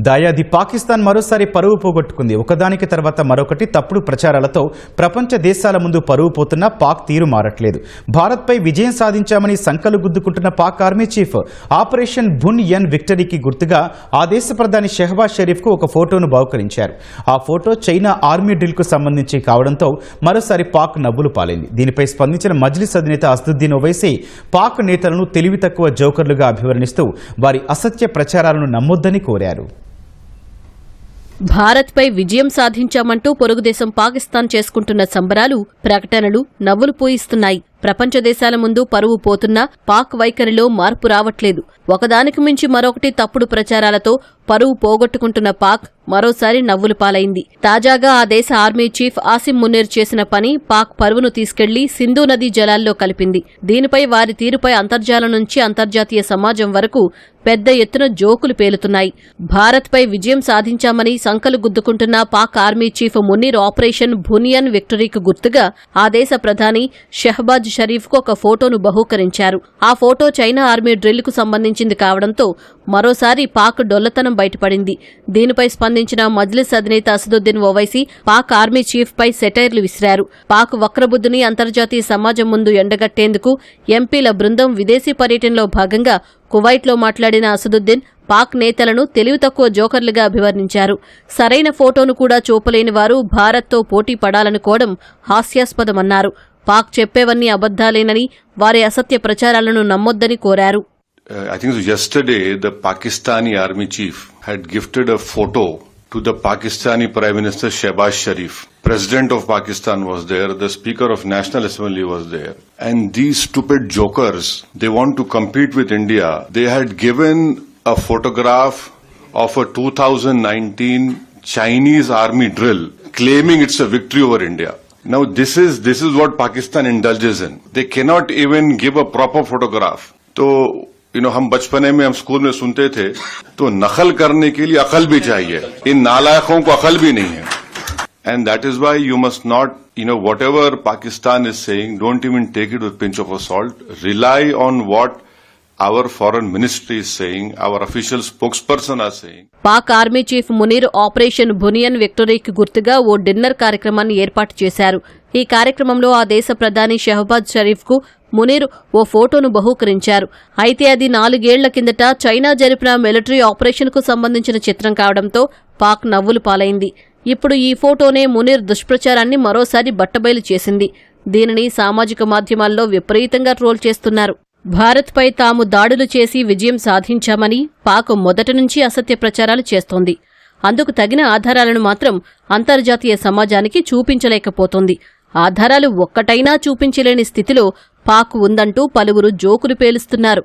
దాయాది పాకిస్తాన్ మరోసారి పరువు పోగొట్టుకుంది. ఒకదానికి తర్వాత మరొకటి తప్పుడు ప్రచారాలతో ప్రపంచ దేశాల ముందు పరువు పోతున్న పాక్ తీరు మారట్లేదు. భారత్పై విజయం సాధించామని సంకలు గుద్దుకుంటున్న పాక్ ఆర్మీ చీఫ్ ఆపరేషన్ భున్ ఎన్ విక్టరీకి గుర్తుగా ఆ దేశ ప్రధాని షెహబాజ్ షరీఫ్కు ఒక ఫోటోను బహుకరించారు. ఆ ఫోటో చైనా ఆర్మీ డ్రిల్కు సంబంధించి కావడంతో మరోసారి పాక్ నవ్వులు పాలైంది. దీనిపై స్పందించిన మజ్లిస్ అధినేత అసదుద్దీన్ ఓవైసీ పాక్ నేతలను తెలివి తక్కువ జోకర్లుగా అభివర్ణిస్తూ వారి అసత్య ప్రచారాలను నమ్మొద్దని కోరారు. భారత్పై విజయం సాధించామంటూ పొరుగుదేశం పాకిస్తాన్ చేసుకుంటున్న సంబరాలు ప్రకటనలు నవ్వులు పూయిస్తున్నాయి. ప్రపంచ దేశాల ముందు పరువు పోతున్నా పాక్ వైఖరిలో మార్పు రావట్లేదు. ఒకదానికి మించి మరొకటి తప్పుడు ప్రచారాలతో పరువు పోగొట్టుకుంటున్న పాక్ మరోసారి నవ్వులు పాలైంది. తాజాగా ఆ దేశ ఆర్మీ చీఫ్ ఆసిమ్ మున్నేర్ చేసిన పని పాక్ పరువును తీసుకెళ్ళి సింధు నదీ జలాల్లో కలిపింది. దీనిపై వారి తీరుపై అంతర్జాలం నుంచి అంతర్జాతీయ సమాజం వరకు పెద్ద ఎత్తున జోకులు పేలుతున్నాయి. భారత్పై విజయం సాధించామని సంకలు గుద్దుకుంటున్న Pak army chief Munir operation Bunyan విక్టరీకి గుర్తుగా ఆ దేశ ప్రధాని షెహబాజ్ షరీఫ్కు ఒక ఫోటోను బహూకరించారు. ఆ ఫోటో చైనా ఆర్మీ డ్రిల్కు సంబంధించింది కావడంతో మరోసారి పాక్ డొల్లతనం బయటపడింది. దీనిపై స్పందించిన మజ్లిస్ అధినేత అసదుద్దీన్ ఓవైసీ పాక్ ఆర్మీ చీఫ్ పై సెటైర్లు విసిరారు. పాక్ వక్రబుద్ధిని అంతర్జాతీయ సమాజం ముందు ఎండగట్టేందుకు ఎంపీల బృందం విదేశీ పర్యటనలో భాగంగా కువైట్లో మాట్లాడిన అసదుద్దీన్ పాక్ నేతలను తెలివి తక్కువ జోకర్లుగా అభివర్ణించారు. సరైన ఫోటోను కూడా చూపలేని వారు భారత్తో పోటీ పడాలనుకోవడం హాస్యాస్పదమన్నారు. పాక్ చెప్పేవన్నీ అబద్దాలేనని వారి అసత్య ప్రచారాలను నమ్మొద్దని కోరారు. Uh, I think it was yesterday the Pakistani army chief had gifted a photo to the Pakistani Prime Minister Shehbaz Sharif. President of Pakistan was there, the Speaker of National Assembly was there. And these stupid jokers, they want to compete with India. They had given a photograph of a 2019 Chinese army drill claiming it's a victory over India. Now this is this is what Pakistan indulges in. They cannot even give a proper photograph. तो you know हम बचपने में हम school में सुनते थे तो नकल करने के लिए अकल भी चाहिए इन नालायकों को अकल भी नहीं है and that is why you must not you know whatever Pakistan is saying don't even take it with pinch of a salt rely on what our foreign ministry is saying, our official spokesperson are saying. Pak army chief Munir operation Bunyan విక్టరీకి గుర్తుగా ఓ dinner కార్యక్రమాన్ని ఏర్పాటు చేశారు ఈ కార్యక్రమంలో ఆ దేశ ప్రధాని షెహబాజ్ షరీఫ్కు మునీర్ ఓ ఫోటోను బహూకరించారు. అయితే అది నాలుగేళ్ళ కిందట చైనా జరిపిన మిలిటరీ ఆపరేషన్కు సంబంధించిన చిత్రం కావడంతో పాక్ నవ్వులు పాలైంది. ఇప్పుడు ఈ ఫోటోనే మునీర్ దుష్ప్రచారాన్ని మరోసారి బట్టబయలు చేసింది. దీనిని సామాజిక మాధ్యమాల్లో విపరీతంగా ట్రోల్ చేస్తున్నారు. భారత్పై తాము దాడులు చేసి విజయం సాధించామని పాక్ మొదటి నుంచి అసత్య ప్రచారాలు చేస్తోంది. అందుకు తగిన ఆధారాలను మాత్రం అంతర్జాతీయ సమాజానికి చూపించలేకపోతోంది. ఆధారాలు ఒక్కటైనా చూపించలేని స్థితిలో పాక్ ఉందంటూ పలువురు జోకులు పేలుస్తున్నారు.